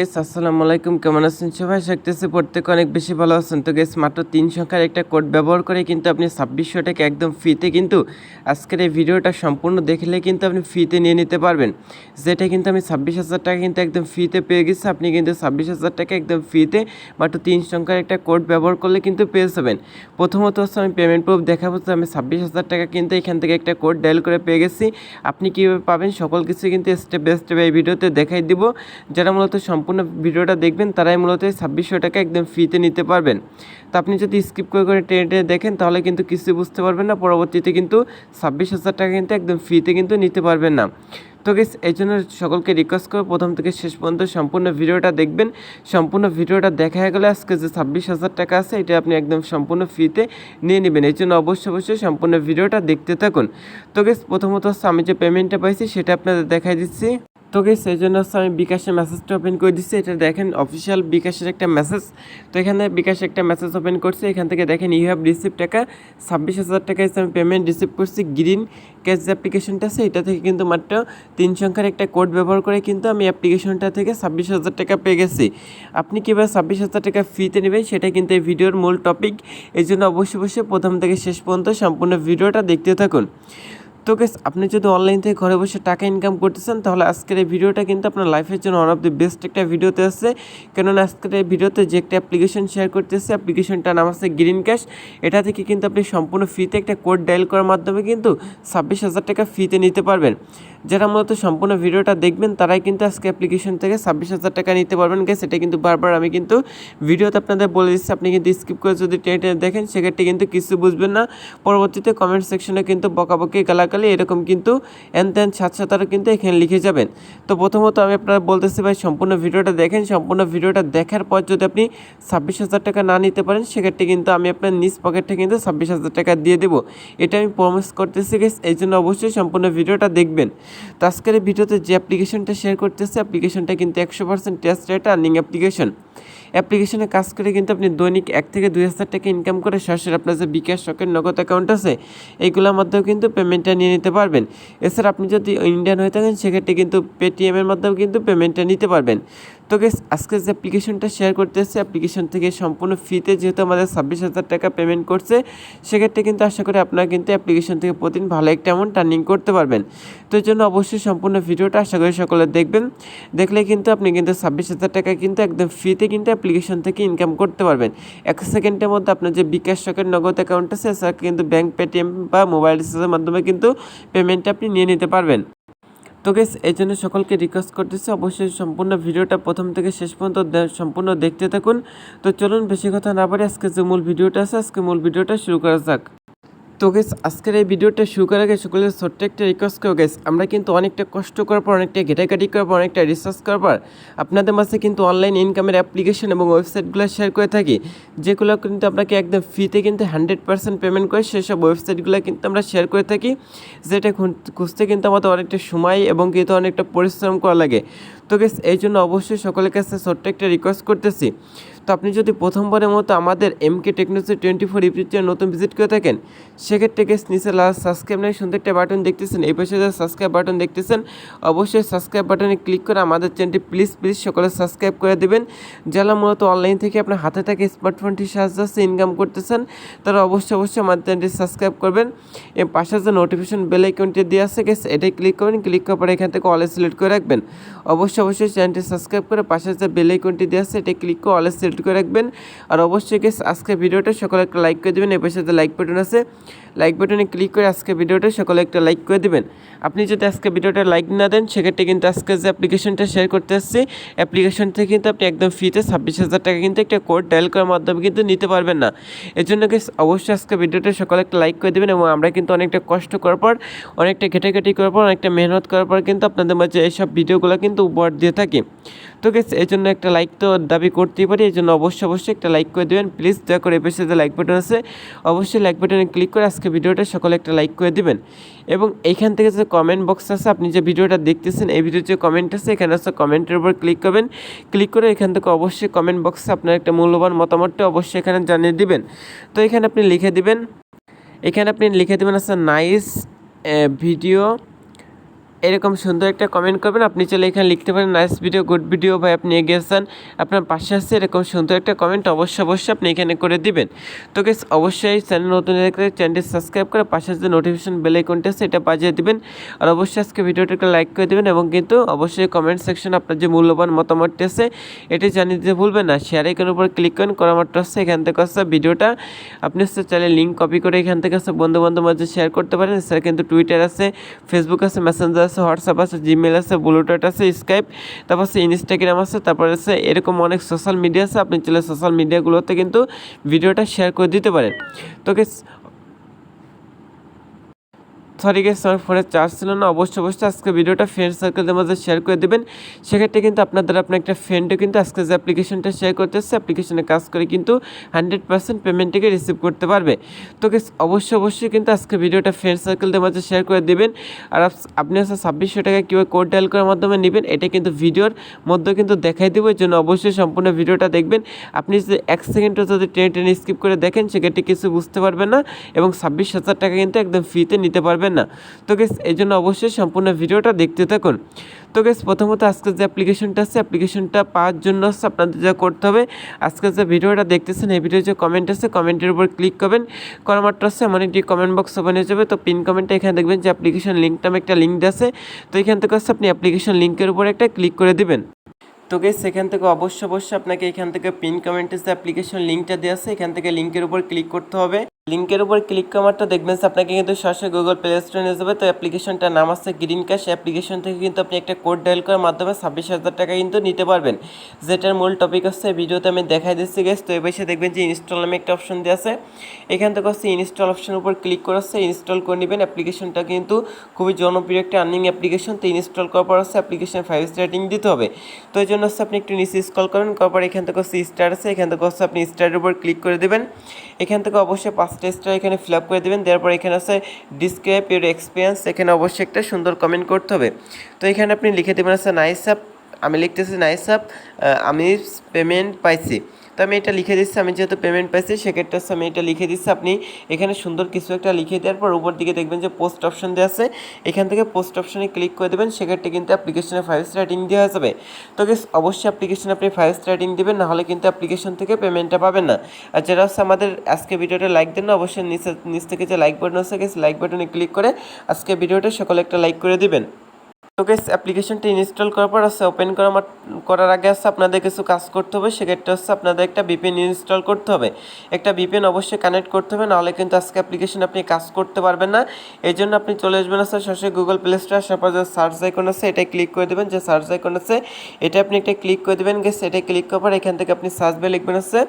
Guess আসসালামু আলাইকুম। কেমন আছেন সবাই? শিখতেছে প্রত্যেকে অনেক বেশি ভালো আছেন। তো গেস মাত্র তিন সংখ্যার একটা কোড ব্যবহার করে কিন্তু আপনি ছাব্বিশশো টাকা একদম ফ্রিতে কিন্তু আজকের এই ভিডিওটা সম্পূর্ণ দেখলে কিন্তু আপনি ফ্রিতে নিয়ে নিতে পারবেন। যেটা কিন্তু আমি ছাব্বিশ হাজার টাকা কিন্তু একদম ফ্রিতে পেয়ে গেছি। আপনি কিন্তু ছাব্বিশ হাজার টাকা একদম ফ্রিতে মাত্র তিন সংখ্যার একটা কোড ব্যবহার করলে কিন্তু পেয়ে যাবেন। প্রথমত হচ্ছে আমি পেমেন্ট প্রুফ দেখাবো যে আমি ছাব্বিশ হাজার টাকা কিন্তু এখান থেকে একটা কোড ডায়াল করে পেয়ে গেছি। আপনি কীভাবে পাবেন? সকল কিছু কিন্তু স্টেপ বাই স্টেপ এই ভিডিওতে দেখাই দিব। যারা মূলত ভিডিওটা দেখবেন, তারাই মূলত ছাব্বিশশো টাকা একদম ফ্রিতে নিতে পারবেন। তো আপনি যদি স্কিপ করে করে টেনে টেনে দেখেন, তাহলে কিন্তু কিছু বুঝতে পারবেন না। পরবর্তীতে কিন্তু ছাব্বিশ হাজার টাকা কিন্তু একদম ফ্রিতে কিন্তু নিতে পারবেন না। তো গেস এই জন্য সকলকে রিকোয়েস্ট করব প্রথম থেকে শেষ পর্যন্ত সম্পূর্ণ ভিডিওটা দেখবেন। সম্পূর্ণ ভিডিওটা দেখা গেলে আজকে যে ছাব্বিশ হাজার টাকা আছে, এটা আপনি একদম সম্পূর্ণ ফ্রিতে নিয়ে নেবেন। এই জন্য অবশ্যই অবশ্যই সম্পূর্ণ ভিডিওটা দেখতে থাকুন। তো গেস প্রথমত হচ্ছে আমি যে পেমেন্টটা পাইছি, সেটা আপনাদের দেখাই দিচ্ছি। তো গেস এই জন্য হচ্ছে আমি বিকাশের মেসেজটা ওপেন করে দিচ্ছি। এটা দেখেন অফিসিয়াল বিকাশের একটা মেসেজ তো এখানে বিকাশে একটা মেসেজ ওপেন করছে। এখান থেকে দেখেন ইউ হ্যাভ রিসিভ টাকা। ছাব্বিশ হাজার টাকা আমি পেমেন্ট রিসিভ করছি। গ্রিন ক্যাশ যে অ্যাপ্লিকেশনটা আছে, এটা থেকে কিন্তু মাত্র তিন সংখ্যার একটা কোড ব্যবহার করে কিন্তু আমি অ্যাপ্লিকেশনটা থেকে ছাব্বিশ হাজার টাকা পেয়ে গেছি। আপনি কীভাবে ছাব্বিশ হাজার টাকা ফ্রিতে নেবেন? সেটা কিন্তু এই ভিডিওর মূল টপিক এই জন্য অবশ্যই অবশ্যই প্রথম থেকে শেষ পর্যন্ত সম্পূর্ণ ভিডিওটা দেখতে থাকুন। তো গেস আপনি যদি অনলাইন থেকে ঘরে বসে টাকা ইনকাম করতেছেন তাহলে আজকের এই ভিডিওটা কিন্তু আপনার লাইফের জন্য ওয়ান অফ দি বেস্ট একটা ভিডিওতে আছে। কেননা আজকের এই ভিডিওতে যে একটা অ্যাপ্লিকেশন শেয়ার করতেছে অ্যাপ্লিকেশনটার নাম আছে গ্রিন ক্যাশ এটা থেকে কিন্তু আপনি সম্পূর্ণ ফ্রিতে একটা কোড ডায়াল করার মাধ্যমে কিন্তু ছাব্বিশ হাজার টাকা ফ্রিতে নিতে পারবেন। যারা মূলত সম্পূর্ণ ভিডিওটা দেখবেন, তারাই কিন্তু আজকে অ্যাপ্লিকেশন থেকে ছাব্বিশ হাজার টাকা নিতে পারবেন। গ্যাস এটা কিন্তু বারবার আমি কিন্তু ভিডিওতে আপনাদের বলে দিচ্ছি, আপনি কিন্তু স্কিপ করে যদি টেনে দেখেন, সেক্ষেত্রে কিন্তু কিছু বুঝবেন না। পরবর্তীতে কমেন্ট সেকশনে কিন্তু বকাবকি, গালাগালি এরকম কিন্তু এন তেন সাথে কিন্তু এখানে লিখে যাবেন। তো প্রথমত আমি আপনারা বলতেছি ভাই, সম্পূর্ণ ভিডিওটা দেখেন। সম্পূর্ণ ভিডিওটা দেখার পর যদি আপনি ছাব্বিশ হাজার টাকা না নিতে পারেন, সেক্ষেত্রে কিন্তু আমি আপনার নিজ পকেটে কিন্তু ছাব্বিশ হাজার টাকা দিয়ে দেবো। এটা আমি প্রমিস করতেছি গেস এই জন্য অবশ্যই সম্পূর্ণ ভিডিওটা দেখবেন। তো আজকের ভিডিওতে যে অ্যাপ্লিকেশনটা শেয়ার করতেছে, অ্যাপ্লিকেশনটা কিন্তু একশো percent test rate earning application অ্যাপ্লিকেশনে কাজ করে কিন্তু আপনি দৈনিক এক থেকে দুই হাজার টাকা ইনকাম করে সরাসরি আপনার যে বিকাশ শখের নগদ অ্যাকাউন্ট আছে এইগুলোর মাধ্যমেও কিন্তু পেমেন্টটা নিয়ে নিতে পারবেন। এছাড়া আপনি যদি ইন্ডিয়ান হয়ে থাকেন, সেক্ষেত্রে কিন্তু পেটিএমের মাধ্যমেও কিন্তু পেমেন্টটা নিতে পারবেন। তো গেস আজকে যে অ্যাপ্লিকেশনটা শেয়ার করতেছে অ্যাপ্লিকেশন থেকে সম্পূর্ণ ফ্রিতে যেহেতু আমাদের ছাব্বিশ হাজার টাকা পেমেন্ট করছে, সেক্ষেত্রে কিন্তু আশা করি আপনারা কিন্তু অ্যাপ্লিকেশন থেকে প্রতিদিন ভালো একটা অ্যামাউন্ট টার্নিং করতে পারবেন। তো এই জন্য অবশ্যই সম্পূর্ণ ভিডিওটা আশা করি সকলে দেখবেন। দেখলে কিন্তু আপনি কিন্তু ছাব্বিশ হাজার টাকা কিন্তু একদম ফ্রিতে কিন্তু অ্যাপ্লিকেশন থেকে ইনকাম করতে পারবেন। এক সেকেন্ডের মধ্যে আপনার যে বিকাশ শখের নগদ অ্যাকাউন্ট আছে সেটা কিন্তু ব্যাঙ্ক পেটিএম বা মোবাইল রিচার্জের মাধ্যমে কিন্তু পেমেন্টটা আপনি নিয়ে নিতে পারবেন। তো গেস এই জন্য সকলকে রিকোয়েস্ট করতেছি, অবশ্যই সম্পূর্ণ ভিডিওটা প্রথম থেকে শেষ পর্যন্ত সম্পূর্ণ দেখতে থাকুন। তো চলুন, বেশি কথা না বলে আজকে যে মূল ভিডিওটা আছে, আজকে মূল ভিডিওটা শুরু করা যাক। তো গেস আজকের এই ভিডিওটা শুরু করার আগে সকলের ছোট্ট একটা রিকোয়েস্ট করো গেস আমরা কিন্তু অনেকটা কষ্ট করার পর, অনেকটা ঘেটাঘাটি করার পর, অনেকটা রিসার্চ করার পর, আপনাদের মাঝে কিন্তু অনলাইন ইনকামের অ্যাপ্লিকেশন এবং ওয়েবসাইটগুলো শেয়ার করে থাকি, যেগুলো কিন্তু আপনাকে একদম ফ্রিতে কিন্তু হান্ড্রেড পার্সেন্ট পেমেন্ট করে, সেসব ওয়েবসাইটগুলো কিন্তু আমরা শেয়ার করে থাকি, যেটা খুঁজতে কিন্তু আমাদের অনেকটা সময় এবং কিন্তু অনেকটা পরিশ্রম করা লাগে। তো গেস এই জন্য অবশ্যই সকলের কাছে ছোট্ট একটা রিকোয়েস্ট করতেছি। তো আপনি যদি প্রথমবারের মতো আমাদের M K technology twenty four YouTube channel নতুন ভিজিট করে থাকেন, সেক্ষেত্রে গেস নিচে লাস্ট সাবস্ক্রাইব নাই, সুন্দর একটা বাটন দেখতেছেন। এই পাশে যে সাবস্ক্রাইব বাটন দেখতেছেন, অবশ্যই সাবস্ক্রাইব বাটনে ক্লিক করে আমাদের চ্যানেলটি প্লিজ প্লিজ সকলে সাবস্ক্রাইব করে দেবেন। যারা মূলত অনলাইন থেকে আপনার হাতে থাকে স্মার্টফোনটির সাহায্যে ইনকাম করতেছেন, তারা অবশ্যই অবশ্যই আমাদের চ্যানেলটি সাবস্ক্রাইব করবেন। এর পাশে যে নোটিফিকেশন বেল আইকনটি দেওয়া আছে গেস এটাই ক্লিক করবেন। ক্লিক করার পরে এখান থেকে অলে সিলেক্ট করে রাখবেন। অবশ্যই অবশ্যই চ্যানেলটি সাবস্ক্রাইব করে পাশে যে বেল আইকনটি দেওয়া আছে এটা ক্লিক করে অলে সিলেক্ট করে রাখবেন। আর অবশ্যই আজকে ভিডিওটা সকলে একটা লাইক করে দেবেন। এর পাশে লাইক বাটন আছে। লাইক বাটনে ক্লিক করে আজকে ভিডিওটা সকলে একটা লাইক করে দেবেন। আপনি যদি আজকে ভিডিওটা লাইক না দেন, সেক্ষেত্রে কিন্তু আজকে যে অ্যাপ্লিকেশনটা শেয়ার করতে আসছি অ্যাপ্লিকেশন থেকে কিন্তু আপনি একদম ফ্রিতে ছাব্বিশ হাজার টাকা কিন্তু একটা কোড ডায়াল করার মাধ্যমে কিন্তু নিতে পারবেন না। এর জন্য অবশ্যই আজকে ভিডিওটা সকলে একটা লাইক করে দেবেন এবং আমরা কিন্তু অনেকটা কষ্ট করার পর, অনেকটা ঘেটাঘেটি করার পর, অনেকটা মেহনত করার পর কিন্তু আপনাদের মাঝে এইসব ভিডিওগুলো কিন্তু উপহার দিয়ে থাকি। তো গেস এই জন্য একটা লাইক তো দাবি করতেই পারি, এই জন্য অবশ্যই অবশ্যই একটা লাইক করে দেবেন। প্লিজ দয়া করে এপাশে যে লাইক বাটন আছে, অবশ্যই লাইক বাটনে ক্লিক করে আজকে ভিডিওটা সকলে একটা লাইক করে দিবেন। এবং এইখান থেকে যে কমেন্ট বক্স আছে, আপনি যে ভিডিওটা দেখতেছেন, এই ভিডিওর যে কমেন্ট আছে, এখানে আছে কমেন্টের উপর ক্লিক করবেন। ক্লিক করে এখান থেকে অবশ্যই কমেন্ট বক্সে আপনার একটা মূল্যবান মতামতটা অবশ্যই এখানে জানিয়ে দিবেন। তো এখানে আপনি লিখে দিবেন, এখানে আপনি লিখে দেবেন আছে নাইস ভিডিও এরকম সুন্দর একটা কমেন্ট করবেন। আপনি চলে এখানে লিখতে পারেন নাইস ভিডিও গুড ভিডিও ভাই, আপনি এগিয়ে আপনার পাশে আসছে এরকম সুন্দর একটা কমেন্ট অবশ্যই অবশ্যই আপনি এখানে করে দিবেন। তো গেস অবশ্যই চ্যানেল নতুন চ্যানেলটি সাবস্ক্রাইব করে পাশে যে নোটিফিকেশন বেল আইকনটি আছে এটা বাজিয়ে দিবেন। আর অবশ্যই আজকে ভিডিওটাকে লাইক করে দেবেন এবং কিন্তু অবশ্যই কমেন্ট সেকশন আপনার যে মূল্যবান মতামতটি আছে, এটি জানিয়ে দিতে ভুলবেন না। শেয়ার আইকনের উপর ক্লিক করেন করা মাত্র আছে এখান থেকে আসছে ভিডিওটা। আপনি হচ্ছে চাইলে লিঙ্ক কপি করে এখান থেকে আসছে বন্ধু বান্ধব মাঝে শেয়ার করতে পারেন। এছাড়া কিন্তু টুইটার আছে ফেসবুক আছে মেসেঞ্জার আছে হোয়াটসঅ্যাপ আছে জিমেল আছে ব্লুটুথ আছে স্কাইপ তারপর আছে ইনস্টাগ্রাম আছে তারপর আছে এরকম অনেক সোশ্যাল মিডিয়া আছে। আপনি চলে সোশ্যাল মিডিয়াগুলোতে কিন্তু ভিডিওটা শেয়ার করে দিতে পারেন। তো guys, সরি গেস আমার ফোনে চার্জ ছিল না, অবশ্যই অবশ্যই আজকে ভিডিওটা ফ্রেন্ড সার্কেলদের মধ্যে শেয়ার করে দেবেন। সেক্ষেত্রে কিন্তু আপনাদের আপনার একটা ফ্রেন্ডও কিন্তু আজকে যে অ্যাপ্লিকেশনটা শেয়ার করতেছে অ্যাপ্লিকেশনে কাজ করে কিন্তু হান্ড্রেড পার্সেন্ট পেমেন্টটিকে রিসিভ করতে পারবে। তো অবশ্যই অবশ্যই কিন্তু আজকে ভিডিওটা ফ্রেন্ড সার্কেলদের মধ্যে শেয়ার করে দেবেন। আর আপনি আসলে ছাব্বিশশো টাকা কীভাবে কোড ডায়াল করার মাধ্যমে নেবেন, এটা কিন্তু ভিডিওর মধ্যে কিন্তু দেখাই দেবো, এর জন্য অবশ্যই সম্পূর্ণ ভিডিওটা দেখবেন। আপনি যদি এক সেকেন্ডও যদি টেনে টেনে স্কিপ করে দেখেন, সেক্ষেত্রে কিছু বুঝতে পারবেন না এবং ছাব্বিশ হাজার টাকা কিন্তু একদম ফ্রিতে নিতে পারবেন। না। তো গেস এই জন্য অবশ্যই সম্পূর্ণ ভিডিওটা দেখতে থাকুন। তো গেস প্রথমত আজকে যে অ্যাপ্লিকেশনটা আছে অ্যাপ্লিকেশনটা পাওয়ার জন্য আপনাদের যা করতে হবে, আজকে যে ভিডিওটা দেখতেছেন, এই ভিডিও যে কমেন্ট আছে কমেন্টের উপর ক্লিক করবেন। করা মাত্র আছে এমন একটি কমেন্ট বক্স ওপেন হয়ে যাবে। তো পিন কমেন্টটা এখানে দেখবেন যে অ্যাপ্লিকেশন লিঙ্কটা একটা লিঙ্ক আছে। তো এখান থেকে হচ্ছে আপনি অ্যাপ্লিকেশন লিঙ্কের উপর একটা ক্লিক করে দেবেন। তো গেস সেখান থেকে অবশ্য অবশ্যই আপনাকে এখান থেকে পিন কমেন্টের যে অ্যাপ্লিকেশন লিঙ্কটা দেওয়া আছে, এখান থেকে লিঙ্কের উপর ক্লিক করতে হবে। লিঙ্কের উপর ক্লিক করারটা দেখবেন আপনাকে কিন্তু সরাসরি গুগল প্লে স্টোরে নিয়ে যাবে। তো অ্যাপ্লিকেশনটার নাম আছে গ্রিন ক্যাশ অ্যাপ্লিকেশন থেকে কিন্তু আপনি একটা কোড ডায়াল করার মাধ্যমে ছাব্বিশ হাজার টাকা কিন্তু নিতে পারবেন। যেটার মূল টপিক হচ্ছে ভিডিওতে আমি দেখাই দিচ্ছি গেস তো এবার দেখবেন যে ইনস্টল নামে একটা অপশন দিয়ে আছে। এখান থেকে হচ্ছে ইনস্টল অপশনের উপর ক্লিক করে হচ্ছে ইনস্টল করে নেবেন। অ্যাপ্লিকেশনটা কিন্তু খুবই জনপ্রিয় একটা আর্নিং অ্যাপ্লিকেশন তো ইনস্টল করার পর হচ্ছে অ্যাপ্লিকেশন ফাইভ স্টার রেটিং দিতে হবে। তো এই জন্য হচ্ছে আপনি একটু নিচে স্কল করেন। করার পর এখান থেকে হচ্ছে স্টার আছে। এখান থেকে হচ্ছে আপনি স্টারের উপর ক্লিক করে দেবেন। এখান থেকে অবশ্যই পাঁচটা স্টার এখানে ফিল আপ করে দেবেন। তারপর এখানে আছে ডিসক্রাইব ইউর এক্সপিরিয়েন্স এখানে অবশ্যই একটা সুন্দর কমেন্ট করতে হবে। তো এখানে আপনি লিখে দেবেন আছে, নাইস আপ আমি লিখতেছি, নাইস আপ আমি পেমেন্ট পাইছি। তো আমি এটা লিখে দিচ্ছি, আমি যেহেতু পেমেন্ট পাইছি, সেক্ষেত্রে আমি এটা লিখে দিচ্ছি। আপনি এখানে সুন্দর কিছু একটা লিখে দেওয়ার পর উপর দিকে দেখবেন যে পোস্ট অপশন দেওয়া আছে। এখান থেকে পোস্ট অপশনে ক্লিক করে দেবেন, সেক্ষেত্রে কিন্তু অ্যাপ্লিকেশনে ফাইভ স্টার রেটিং দেওয়া যাবে। তো অবশ্যই অ্যাপ্লিকেশনে আপনি ফাইভ স্টার রেটিং দেবেন, নাহলে কিন্তু অ্যাপ্লিকেশন থেকে পেমেন্টটা পাবেন না। আর যারা হচ্ছে আমাদের আজকে ভিডিওটা লাইক দেন না, অবশ্যই নিচে, নিচ থেকে যে লাইক বাটন আছে লাইক বাটনে ক্লিক করে আজকে ভিডিওটা সকলে একটা লাইক করে দিবেন। তো অ্যাপ্লিকেশনটি ইনস্টল করার পর আছে ওপেন করা করার আগে আছে আপনাদের কিছু কাজ করতে হবে, সেক্ষেত্রে হচ্ছে আপনাদের একটা বিপিএন ইনস্টল করতে হবে। একটা বিপিএন অবশ্যই কানেক্ট করতে হবে, নাহলে কিন্তু আজকে অ্যাপ্লিকেশন আপনি কাজ করতে পারবেন না। এই জন্য আপনি চলে আসবেন আছে, সরাসরি গুগল প্লে স্টোর আসার পর যে সার্চ আইকন আছে এটাই ক্লিক করে দেবেন। যে সার্চ আইকন আছে, এটা আপনি একটা ক্লিক করে দেবেন গেস এটা ক্লিক করার পর এখান থেকে আপনি সার্চ বে লিখবেন আছে,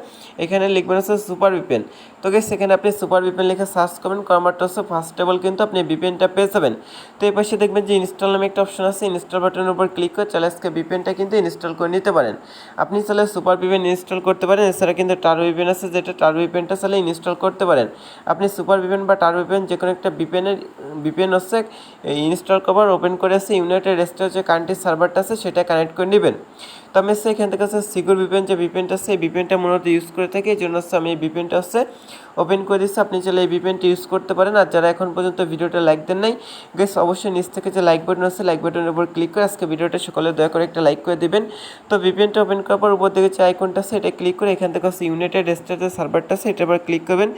এখানে লিখবেন আছে সুপার বিপিএন তো গেস এখানে আপনি সুপার বিপিএন লিখে সার্চ করবেন মাত্র হচ্ছে ফার্স্ট টেবল কিন্তু আপনি বিপিএনটা পেয়ে যাবেন। তো এই পাশে দেখবেন যে ইনস্টল নামে একটা অপশন আছে ইনস্টল বাটনের উপর ক্লিক করে চাইলে আজকে বিপিএনটা কিন্তু ইনস্টল করে নিতে পারেন। আপনি চাইলে সুপার বিপিএন ইনস্টল করতে পারেন, এছাড়া কিন্তু টার বিপিএন আছে, যেটা টার বিপিএনটা চাইলে ইনস্টল করতে পারেন। আপনি সুপার বিপিএন বা টার বিপিএন যে কোনো একটা বিপিএনের বিপিএন হচ্ছে ইনস্টল করার ওপেন করে আছে ইউনাইটেড স্টেটস যে কান্ট্রি সার্ভারটা আছে, সেটা কানেক্ট করে নেবেন। আমি হচ্ছে এখান থেকে হচ্ছে সিকিউর বিপিএন যে বিপিএনটা আছে, এই বিপিএনটা মূলত ইউজ করে থাকি, এই জন্য আমি এই বিপিএনটা হচ্ছে ওপেন করে দিচ্ছি আপনি চাইলে এই বিপিএনটা ইউজ করতে পারেন। আর যারা এখন পর্যন্ত ভিডিওটা লাইক দেন নাই গেস অবশ্যই নিচ থেকে যে লাইক বাটন আছে লাইক বাটনের উপর ক্লিক করে আজকে ভিডিওটা সকলে দয়া করে একটা লাইক করে দিবেন। তো ভিপিএনটা ওপেন করার পর উপর দিকে যে আইকনটা আছে, এটা ক্লিক করে এখান থেকে হচ্ছে ইউনাইটেড স্টেটের সার্ভারটা আছে এটার উপর ক্লিক করবেন।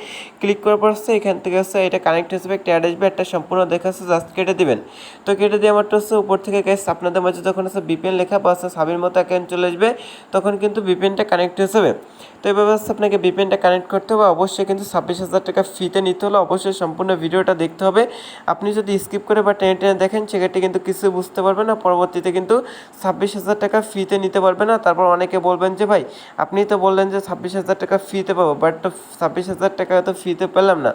ক্লিক করার পর হচ্ছে এখান থেকে হচ্ছে এটা কানেক্ট যাবে, একটা অ্যাড আসবে একটা সম্পূর্ণ দেখা হচ্ছে জাস্ট কেটে দিবেন। তো কেটে দিয়ে আমারটা হচ্ছে উপর থেকে গ্যাস আপনাদের মাঝে যখন হচ্ছে বিপিএন লেখা বা হচ্ছে সাবির মতো অ্যাকাউন্ট চলে আসবে, তখন কিন্তু বিপিএনটা কানেক্ট হয়ে যাবে। তো হচ্ছে আপনাকে বিপিএনটা কানেক্ট করতে হবে, অবশ্যই কিন্তু ছাব্বিশ হাজার টাকা ফিতে নিতে হলে অবশ্যই সম্পূর্ণ ভিডিওটা দেখতে হবে। আপনি যদি স্কিপ করে বা টেনে টেনে দেখেন, সেক্ষেত্রে কিন্তু কিছু বুঝতে পারবেন না, পরবর্তীতে কিন্তু ছাব্বিশ হাজার টাকা ফিতে নিতে পারবে না। তারপর অনেকে বলবেন যে, ভাই, আপনি তো বললেন যে ছাব্বিশ হাজার টাকা ফিতে পাবো বাট তো ছাব্বিশ হাজার টাকা তো ফিতে পেলাম না।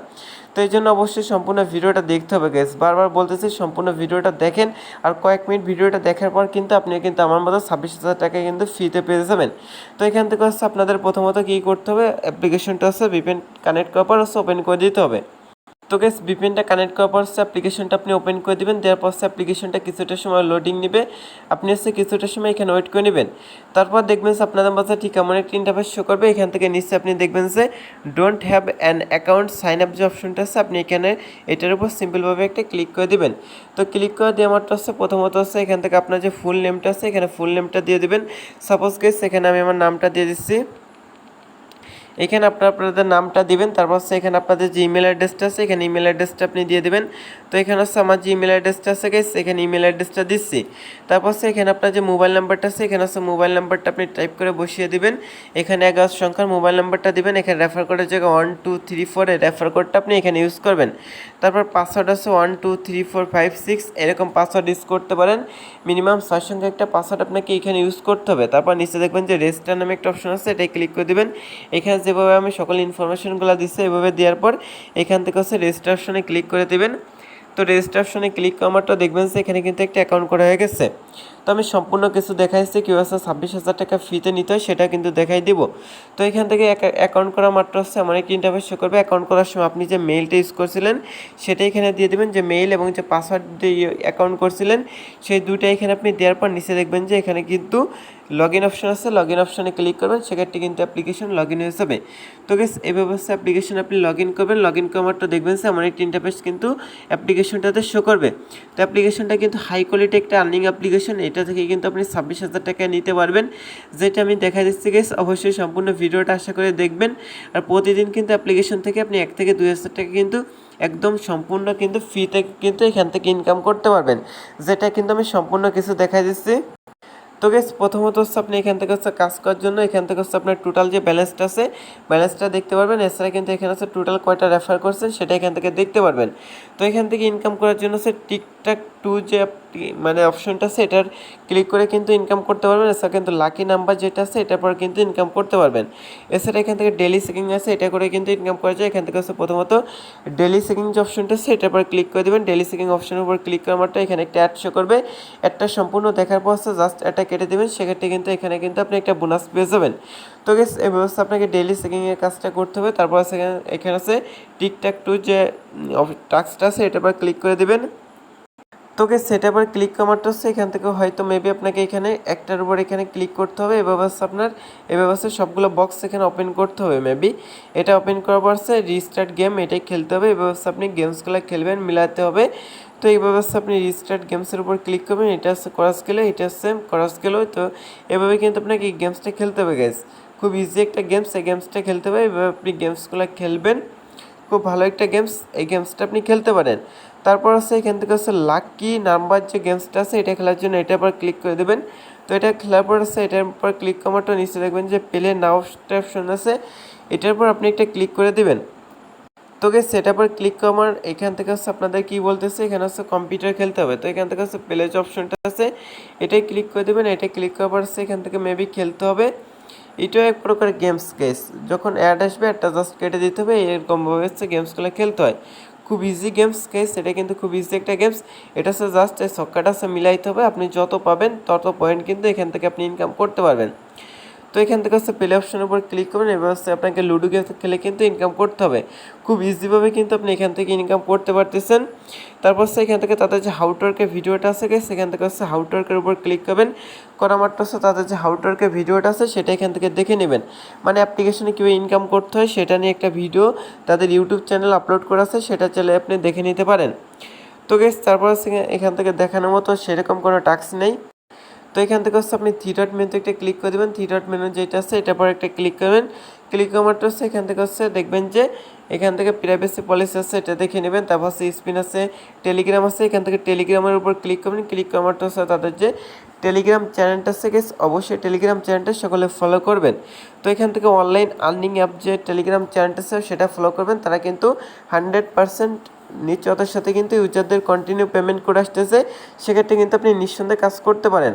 তো এই জন্য অবশ্যই সম্পূর্ণ ভিডিওটা দেখতে হবে গেস বারবার বলতেছি, সম্পূর্ণ ভিডিওটা দেখেন আর কয়েক মিনিট ভিডিওটা দেখার পর কিন্তু আপনি কিন্তু আমার মতো ছাব্বিশ হাজার টাকা কিন্তু ফ্রিতে পেয়ে যাবেন। তো এখান থেকে হচ্ছে আপনাদের প্রথমত কী করতে হবে? অ্যাপ্লিকেশনটা হচ্ছে ভিপেন কানেক্ট করার পর হচ্ছে ওপেন করে দিতে হবে। তো গেস ভিপিএনটা কানেক্ট করার পর হচ্ছে অ্যাপ্লিকেশনটা আপনি ওপেন করে দিবেন, দেওয়ার পর হচ্ছে অ্যাপ্লিকেশনটা কিছুটা সময় লোডিং নেবে, আপনি হচ্ছে কিছুটা সময় এখানে ওয়েট করে নেবেন। তারপর দেখবেন আপনাদের মাঝে ঠিক এমন একটা ইন্টারফেস শো করবে, এখান থেকে নিচে আপনি দেখবেন যে don't have an account sign up যে অপশনটা আছে, আপনি এখানে এটার উপর সিম্পলভাবে একটা ক্লিক করে দিবেন। তো ক্লিক করে দেওয়া মাত্র হচ্ছে, প্রথমত হচ্ছে এখান থেকে আপনার যে ফুল নেমটা আছে, এখানে ফুল নেমটা দিয়ে দিবেন। সাপোজ গেস এখানে আমি আমার নামটা দিয়ে দিচ্ছি। এখানে আপনার আপনাদের নামটা দিবেন, তারপর হচ্ছে এখানে আপনাদের যে ইমেল অ্যাড্রেসটা আছে, এখানে ইমেল অ্যাড্রেসটা আপনি দিয়ে দেবেন। তো এখানে হচ্ছে আমার যে ইমেল অ্যাড্রেসটা আছে গেস এখানে ইমেল অ্যাড্রেসটা দিচ্ছি। তারপর হচ্ছে এখানে আপনার যে মোবাইল নাম্বারটা আছে, এখানে হচ্ছে মোবাইল নাম্বারটা আপনি টাইপ করে বসিয়ে দিবেন। এখানে এগারো সংখ্যার মোবাইল নাম্বারটা দিবেন। এখানে রেফার কোডের জায়গায় ওয়ান টু থ্রি ফোরে রেফার কোডটা আপনি এখানে ইউজ করবেন। তারপর পাসওয়ার্ড আছে one two three four five six এরকম পাসওয়ার্ড ইউজ করতে পারেন। মিনিমাম ছয় সংখ্যা একটা পাসওয়ার্ড আপনাকে এখানে ইউজ করতে হবে। তারপর নিচে দেখবেন যে রেজিস্টার নামে একটা অপশন আছে এটাই ক্লিক করে দেবেন। এখানে যেভাবে আমি সকল ইনফরমেশনগুলো দিচ্ছি, এভাবে দেওয়ার পর এখান থেকে হচ্ছে রেজিস্টার অপশনে ক্লিক করে দেবেন। তো রেজিস্ট্রেশনে ক্লিক করার দেখবেন যে এখানে কিন্তু একটা অ্যাকাউন্ট করা হয়ে গেছে। তো আমি সম্পূর্ণ কিছু দেখাইছি আছে ছাব্বিশ হাজার টাকা ফিতে নিতে হয়, সেটা কিন্তু দেখাই দিব। তো এখান থেকে অ্যাকাউন্ট করা মাত্র হচ্ছে আমার একটি ইন্টারফেস শো করবে। অ্যাকাউন্ট করার সময় আপনি যে মেইলটা ইউজ করছিলেন, সেটা এখানে দিয়ে দেবেন, যে মেইল এবং যে পাসওয়ার্ড দিয়ে অ্যাকাউন্ট করছিলেন, সেই দুটো এখানে আপনি দেওয়ার পর নিচে দেখবেন যে এখানে কিন্তু লগ ইন অপশন আছে। লগ ইন অপশনে ক্লিক করবেন, সেক্ষেত্রে কিন্তু অ্যাপ্লিকেশন লগ ইন হয়ে যাবে। তো গেস এই ব্যবস্থা অ্যাপ্লিকেশন আপনি লগ ইন করবেন। লগ ইন করার মাত্র দেখবেন যে আমার একটি ইন্টারফেস কিন্তু অ্যাপ্লিকেশনটাতে শো করবে। তো অ্যাপ্লিকেশনটা কিন্তু হাই কোয়ালিটি একটা আর্নিং অ্যাপ্লিকেশন এটা থেকে কিন্তু আপনি ছাব্বিশ হাজার টাকা নিতে পারবেন। যেটা আমি দেখা দিচ্ছি গেস অবশ্যই সম্পূর্ণ ভিডিওটা আশা করে দেখবেন। আর প্রতিদিন কিন্তু অ্যাপ্লিকেশন থেকে আপনি এক থেকে দুই হাজার টাকা কিন্তু একদম সম্পূর্ণ কিন্তু ফ্রিতে কিন্তু এখান থেকে ইনকাম করতে পারবেন। যেটা কিন্তু আমি সম্পূর্ণ কিছু দেখা দিচ্ছি। তো গেস প্রথমত হচ্ছে আপনি এখান থেকে হচ্ছে কাজ করার জন্য এখান থেকে হচ্ছে আপনার টোটাল যে ব্যালেন্সটা আছে ব্যালেন্সটা দেখতে পারবেন। এছাড়া কিন্তু এখানে হচ্ছে টোটাল কয়টা রেফার করছেন সেটা এখান থেকে দেখতে পারবেন। তো এখান থেকে ইনকাম করার জন্য হচ্ছে টিকটাক টু যে মানে অপশনটা আছে, এটার ক্লিক করে কিন্তু ইনকাম করতে পারবেন। এছাড়া কিন্তু লাকি নাম্বার যেটা আছে, এটার পর কিন্তু ইনকাম করতে পারবেন। এছাড়া এখান থেকে ডেলি সেকিং আছে, এটা করে কিন্তু ইনকাম করা যায়। এখান থেকে হচ্ছে প্রথমত ডেলি সেকিং যে অপশনটা আছে, এটার পর ক্লিক করে দেবেন। ডেলি সেকিং অপশনের উপর ক্লিক করার মাত্র এখানে একটা অ্যাড শো করবে। একটা সম্পূর্ণ দেখার পর হচ্ছে জাস্ট এটা কেটে দেবেন। সেক্ষেত্রে কিন্তু এখানে কিন্তু আপনি একটা বোনাস পেয়ে যাবেন। তো গেস এই ব্যবস্থা আপনাকে ডেলি সেকিংয়ের কাজটা করতে হবে। তারপর সেখানে এখানে আছে টিকটাক টু যে টাস্কটা আছে, এটার পর ক্লিক করে দেবেন। তোকে সেট আবার ক্লিক কমাতে হচ্ছে এখান থেকে হয়তো মেবি আপনাকে এখানে একটার উপর এখানে ক্লিক করতে হবে। ব্যবস্থা আপনার এই ব্যবস্থা সবগুলো বক্স এখানে ওপেন করতে হবে মেবি এটা ওপেন করার পর হচ্ছে রিস্টার্ট গেম এটাই খেলতে হবে। ব্যবস্থা আপনি গেমসগুলো খেলবেন, মিলাতে হবে। তো এই ব্যবস্থা আপনি রিস্টার্ট গেমসের উপর ক্লিক করবেন। এটা হচ্ছে করাস গেলে এটা হচ্ছে করাস গেলেও তো এভাবে কিন্তু আপনাকে এই গেমসটা খেলতে হবে গ্যাস খুব ইজি একটা গেমস এই গেমসটা খেলতে হবে। এভাবে আপনি গেমসগুলো খেলবেন। খুব ভালো একটা গেমস এই গেমসটা আপনি খেলতে পারেন। তারপর হচ্ছে এখান থেকে হচ্ছে লাকি নাম্বার যে গেমসটা আছে, এটা খেলার জন্য এটার পর ক্লিক করে দেবেন। তো এটা খেলার পর হচ্ছে এটার উপর ক্লিক করার করাটা নিচে দেখবেন যে প্লে নাও অপশন আছে, এটার পর আপনি একটা ক্লিক করে দেবেন। তো গেস সেটার পর ক্লিক করার এখান থেকে হচ্ছে আপনাদের কি বলতেছে, এখানে হচ্ছে কম্পিউটার খেলতে হবে। তো এখান থেকে হচ্ছে প্লে যে অপশনটা আছে, এটাই ক্লিক করে দেবেন। এটা ক্লিক করার পর এখান থেকে মেবি খেলতে হবে। এটাও এক প্রকার গেমস কেস যখন অ্যাড আসবে একটা জাস্ট কেটে দিতে হবে, এরকমভাবে হচ্ছে গেমসগুলো খেলতে হয়। খুব ইজি গেমস কেস এটা কিন্তু খুব ইজি একটা গেমস এটা সে জাস্ট এই ছক্কাটা মিলাইতে হবে। আপনি যত পাবেন তত পয়েন্ট কিন্তু এখান থেকে আপনি ইনকাম করতে পারবেন। তো এখান থেকে হচ্ছে প্লে অপশনের উপর ক্লিক করবেন, এবার হচ্ছে আপনাকে লুডো গেম খেলে কিন্তু ইনকাম করতে হবে। খুব ইজিভাবে কিন্তু আপনি এখান থেকে ইনকাম করতে পারতেছেন। তারপর হচ্ছে এখান থেকে তাদের যে হাউটওয়ার্কের ভিডিওটা আছে সেখান থেকে হচ্ছে হাউটওয়ার্কের উপর ক্লিক করবেন। করা মাত্র হচ্ছে তাদের যে হাউটওয়ার্কের ভিডিওটা আছে, সেটা এখান থেকে দেখে নেবেন। মানে অ্যাপ্লিকেশনে কীভাবে ইনকাম করতে হয়, সেটা নিয়ে একটা ভিডিও তাদের ইউটিউব চ্যানেল আপলোড করা আছে, সেটা চাইলে আপনি দেখে নিতে পারেন। তো গেস তারপর এখান থেকে দেখানোর মতো সেরকম কোনো টাস্ক নেই। তো এখান থেকে হচ্ছে আপনি থ্রি ডট মেনুতে একটা ক্লিক করে দেবেন। থ্রি ডট মেনু যেটা আছে, এটার পর একটা ক্লিক করবেন। ক্লিক করার হচ্ছে এখান থেকে হচ্ছে দেখবেন যে এখান থেকে প্রাইভেসি পলিসি আছে, এটা দেখে নেবেন। তারপর হচ্ছে স্পিন আছে টেলিগ্রাম আছে, এখান থেকে টেলিগ্রামের উপর ক্লিক করবেন। ক্লিক করার হচ্ছে তাদের যে টেলিগ্রাম চ্যানেলটা থেকে অবশ্যই টেলিগ্রাম চ্যানেলটা সকলে ফলো করবেন। তো এখান থেকে অনলাইন আর্নিং অ্যাপ যে টেলিগ্রাম চ্যানেলটা আছে, সেটা ফলো করবেন। তারা কিন্তু হান্ড্রেড পারসেন্ট নিশ্চয়তার সাথে কিন্তু ইউজারদের কন্টিনিউ পেমেন্ট করে আসতেছে, সেক্ষেত্রে কিন্তু আপনি নিঃসন্দেহে কাজ করতে পারেন।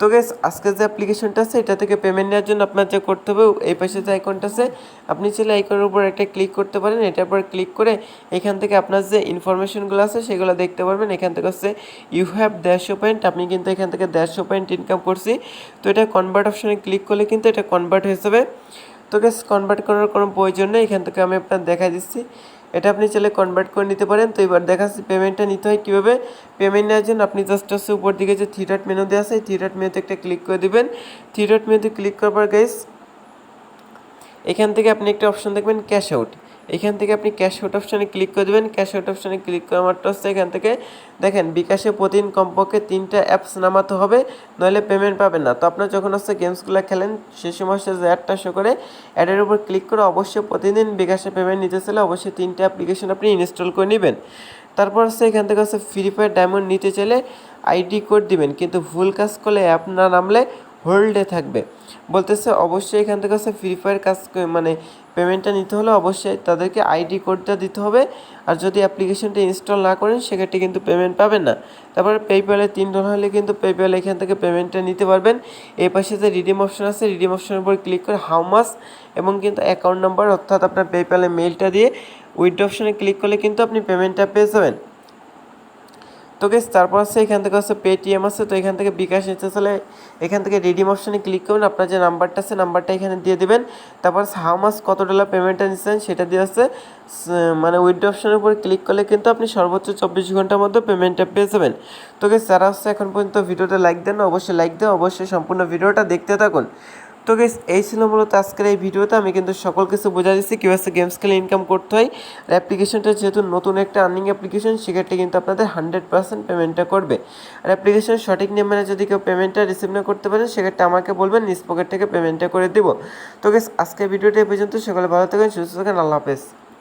তো গেস আজকের যে অ্যাপ্লিকেশনটা আছে, এটা থেকে পেমেন্ট নেওয়ার জন্য আপনার যা করতে হবে, এই পাশে যে আইকনটা আছে, আপনি চাইলে আইকনের উপর একটা ক্লিক করতে পারেন। এটার উপর ক্লিক করে এখান থেকে আপনার যে ইনফরমেশনগুলো আছে, সেগুলো দেখতে পারবেন। এখান থেকে হচ্ছে ইউ হ্যাভ দেড়শো পয়েন্ট আপনি কিন্তু এখান থেকে দেড়শো পয়েন্ট ইনকাম করছি। তো এটা কনভার্ট অপশানে ক্লিক করলে কিন্তু এটা কনভার্ট হয়ে যাবে। তো গেস কনভার্ট করার কোনো প্রয়োজন নেই। এখান থেকে আমি আপনার দেখা দিচ্ছি। এটা আপনি চাইলে কনভার্ট করে নিতে পারেন। তো এবার দেখা যাচ্ছে পেমেন্টটা নিতে হয় কীভাবে। পেমেন্ট নেওয়ার জন্য আপনি জাস্ট হচ্ছে উপর দিকে যে ডট মেনু দেওয়া আছে, এই ডট মেনুতে একটা ক্লিক করে দেবেন। ডট মেনুতে ক্লিক করার পর গাইস এখান থেকে আপনি একটা অপশন দেখবেন ক্যাশ আউট এখান থেকে আপনি ক্যাশ আউট অপশানে ক্লিক করে দেবেন। ক্যাশ আউট অপশানে ক্লিক করা মাত্র হচ্ছে এখান থেকে দেখেন, বিকাশে প্রতিদিন কমপক্ষে তিনটা অ্যাপস নামাতে হবে, নইলে পেমেন্ট পাবেন না। তো আপনার যখন হচ্ছে গেমসগুলো খেলেন, সে সময় হচ্ছে যে অ্যাডটা শো করে অ্যাডের উপর ক্লিক করে অবশ্যই প্রতিদিন বিকাশে পেমেন্ট নিতে চাইলে অবশ্যই তিনটা অ্যাপ্লিকেশন আপনি ইনস্টল করে নেবেন। তারপর হচ্ছে এখান থেকে হচ্ছে ফ্রি ফায়ার ডায়মন্ড নিতে চাইলে আইডি কোড দিবেন। কিন্তু ভুল কাজ করলে অ্যাপ না নামলে হোল্ডে থাকবে। বলতেছে, অবশ্যই এখান থেকে হচ্ছে ফ্রি ফায়ার কাজ মানে পেমেন্টটা নিতে হলে অবশ্যই তাদেরকে আইডি কোডটা দিতে হবে। আর যদি অ্যাপ্লিকেশনটা ইনস্টল না করেন, সেক্ষেত্রে কিন্তু পেমেন্ট পাবেন না। তারপরে পেপ্যালে তিন ডলার হলে কিন্তু পেপ্যাল এখান থেকে পেমেন্টটা নিতে পারবেন। এই পাশে যে রিডিম অপশন আছে রিডিম অপশনের উপর ক্লিক করে হাউ মাস এবং কিন্তু অ্যাকাউন্ট নাম্বার অর্থাৎ আপনার পেপ্যালে মেলটা দিয়ে উইথ অপশনে ক্লিক করলে কিন্তু আপনি পেমেন্টটা পেয়ে যাবেন। তো গেস তারপর আছে এখান থেকে হচ্ছে পেটিএম আছে, তো এখান থেকে বিকাশ নিতে চলে এখান থেকে রিডিম অপশানে ক্লিক করবেন আপনার যে নাম্বারটা আছে নাম্বারটা এখানে দিয়ে দেবেন। তারপর হাউ মাস কত ডলার পেমেন্টটা নিচ্ছেন সেটা দিয়ে আছে। মানে উইড অপশানের উপর ক্লিক করলে কিন্তু আপনি সর্বোচ্চ চব্বিশ ঘণ্টার মধ্যে পেমেন্টটা পেয়ে যাবেন। তোকে স্যার আসছে এখন পর্যন্ত ভিডিওটা লাইক দেন অবশ্যই লাইক দেন। অবশ্যই সম্পূর্ণ ভিডিওটা দেখতে থাকুন। তো গেস এই ছিল মূলত আজকের এই ভিডিওতে। আমি কিন্তু সকল কিছু বোঝা দিচ্ছি কীভাবে গেমস খেলে ইনকাম করতে হয়। আর অ্যাপ্লিকেশনটা যেহেতু নতুন একটা আর্নিং অ্যাপ্লিকেশন সেক্ষেত্রে কিন্তু আপনাদের হান্ড্রেড পার্সেন্ট পেমেন্টটা করবে। আর অ্যাপ্লিকেশন সঠিক নিয়ম মানে যদি কেউ পেমেন্টটা রিসিভ না করতে পারেন সেক্ষেত্রে আমাকে বলবেন, নিজ পকেট থেকে পেমেন্টটা করে দেবো। তো গেস আজকের ভিডিওটা এই পর্যন্ত। সকলে ভালো থাকেন, সুস্থ থাকেন, আল্লাহ হাফেজ।